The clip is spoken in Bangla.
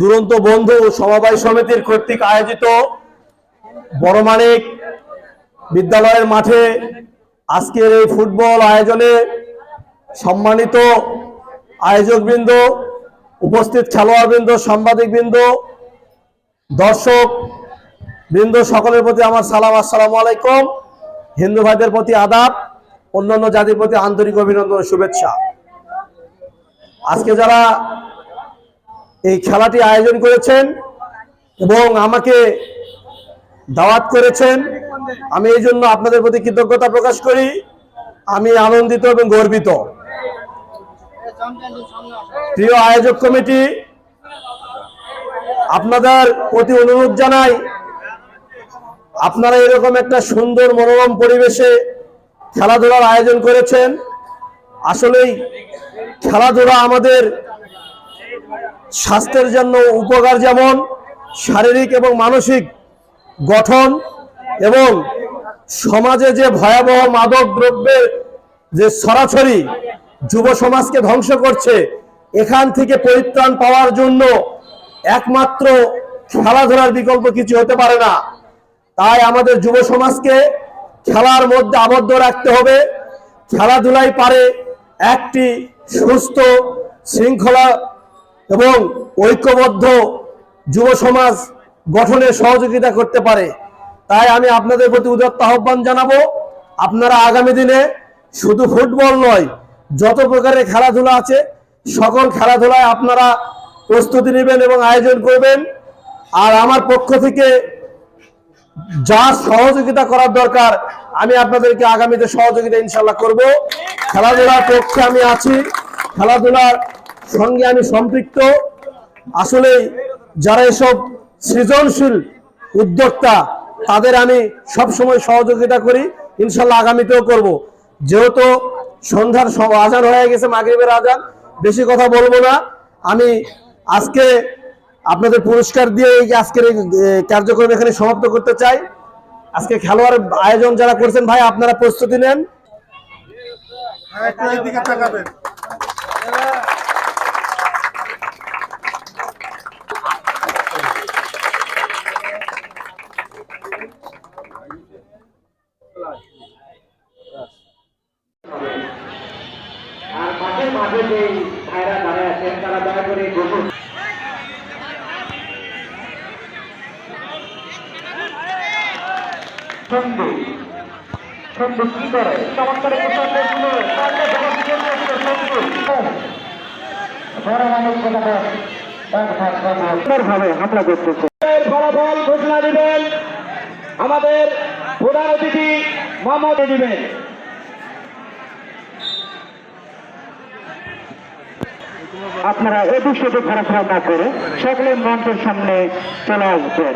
দুরন্ত বন্ধু সমবায় সমিতির কর্তৃক আয়োজিত বড় মানিক বিদ্যালয়ের মাঠে আজকের এই ফুটবল আয়োজনে সম্মানিত আয়োজকবৃন্দ, উপস্থিত খেলোয়াড়বৃন্দ, সাংবাদিকবৃন্দ, দর্শক বৃন্দ, সকলের প্রতি আমার সালাম, আসসালামু আলাইকুম। হিন্দু ভাইদের প্রতি আদাব, অন্যান্য জাতির প্রতি আন্তরিক অভিনন্দন শুভেচ্ছা। আজকে যারা এই খেলাটি আয়োজন করেছেন এবং আমাকে দাওয়াত করেছেন। আমি এই জন্য আপনাদের প্রতি কৃতজ্ঞতা প্রকাশ করি। আমি আনন্দিত এবং গর্বিত। প্রিয় আয়োজক কমিটি, আপনাদের প্রতি অনুরোধ জানাই, আপনারা এরকম একটা সুন্দর মনোরম পরিবেশে খেলাধুলার আয়োজন করেছেন। আসলেই খেলাধুলা আমাদের স্বাস্থ্যের জন্য উপকার যেমন শারীরিক এবং মানসিক গঠন এবং সমাজে যে ভয়াবহ মাদক দ্রব্যের যে সরাসরি যুব সমাজকে ধ্বংস করছে, এখান থেকে পরিত্রাণ পাওয়ার জন্য একমাত্র খেলাধুলার বিকল্প কিছু হতে পারে না। তাই আমাদের যুব সমাজকে খেলার মধ্যে আবদ্ধ রাখতে হবে। খেলাধুলাই পারে একটি সুস্থ, শৃঙ্খলা এবং ঐক্যবদ্ধ যুব সমাজ গঠনে সহযোগিতা করতে পারে। তাই আমি আপনাদের প্রতি উদাত্ত আহ্বান জানাব, আপনারা আগামী দিনে শুধু ফুটবল নয়, যত প্রকারের খেলাধুলা আছে, সকল খেলাধুলায় আপনারা প্রস্তুতি নেবেন এবং আয়োজন করবেন। আর আমার পক্ষ থেকে যা সহযোগিতা করার দরকার, আমি আপনাদেরকে আগামীতে সহযোগিতা ইনশাল্লাহ করব। খেলাধুলার পক্ষে আমি আছি, খেলাধুলার সঙ্গে আমি সম্পৃক্ত। আসলে যারা এসব সৃজনশীল উদ্যোক্তা, তাদের আমি সব সময় সহযোগিতা করি। ইনশাল্লাহ আগামীতেও করব। যেহেতু সন্ধ্যার আজান হয়ে গেছে, মাগরিবের আজান, বেশি কথা বলব না। আমি আজকে আপনাদের পুরস্কার দিয়ে এই আজকের এই কার্যক্রম এখানে সমাপ্ত করতে চাই। আজকে খেলোয়াড় আয়োজন যারা করছেন, ভাই, আপনারা প্রস্তুতি নেন। আমাদের প্রধান অতিথি মোহাম্মদ দিবেন। আপনারা এদিক খারাপ খারাপ না করে সকলে মঞ্চের সামনে চলে আসবেন।